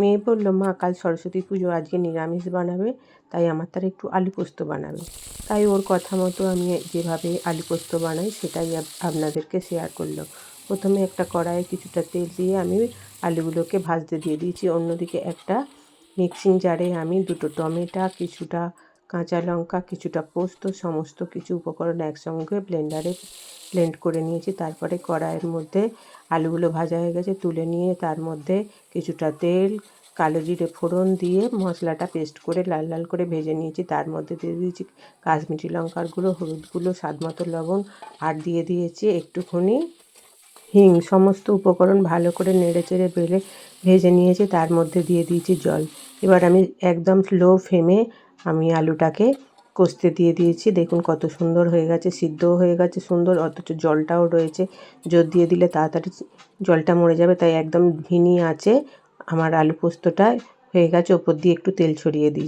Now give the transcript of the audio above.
মেয়ে বলল, মা, কাল সরস্বতী পুজো, আজকে নিরামিষ বানাবে, তাই আমার তার একটু আলু পোস্ত বানাবে। তাই ওর কথা মতো আমি যেভাবে আলু পোস্ত বানাই, সেটাই আপনাদেরকে শেয়ার করল। প্রথমে একটা কড়াইয়ে কিছুটা তেল দিয়ে আমি আলুগুলোকে ভাজতে দিয়ে দিয়েছি। অন্যদিকে একটা মিক্সিং জারে আমি দুটো টমেটো, কিছুটা কাঁচা লঙ্কা, কিছুটা পোস্ত, সমস্ত কিছু উপকরণ একসঙ্গে ব্লেন্ডারে ব্লেন্ড করে নিয়েছি। তারপরে কড়াইয়ের মধ্যে আলুগুলো ভাজা হয়ে গেছে, তুলে নিয়ে তার মধ্যে কিছুটা তেল, কালো জিরে ফোড়ন দিয়ে মশলাটা পেস্ট করে লাল লাল করে ভেজে নিয়েছি। তার মধ্যে দিয়ে দিয়েছি কাশ্মীরি লঙ্কার গুঁড়ো, হলুদ গুঁড়ো, স্বাদ মতো লবণ আর দিয়ে দিয়েছি একটুখানি হিং। সমস্ত উপকরণ ভালো করে নেড়ে চেড়ে বেলে ভেজে নিয়েছি। তার মধ্যে দিয়ে দিয়েছি জল। এবার আমি একদম স্লো ফ্লেমে আমি আলুটাকে কষতে দিয়ে দিয়েছি। দেখুন কত সুন্দর হয়ে গেছে, সিদ্ধও হয়ে গেছে সুন্দর, অথচ জলটাও রয়েছে। জোর দিয়ে দিলে তাড়াতাড়ি জলটা মরে যাবে, তাই একদম ভিনি আছে। আমার আলু পোস্তটা হয়ে গেছে, ওপর দিয়ে একটু তেল ছড়িয়ে দিয়েছি।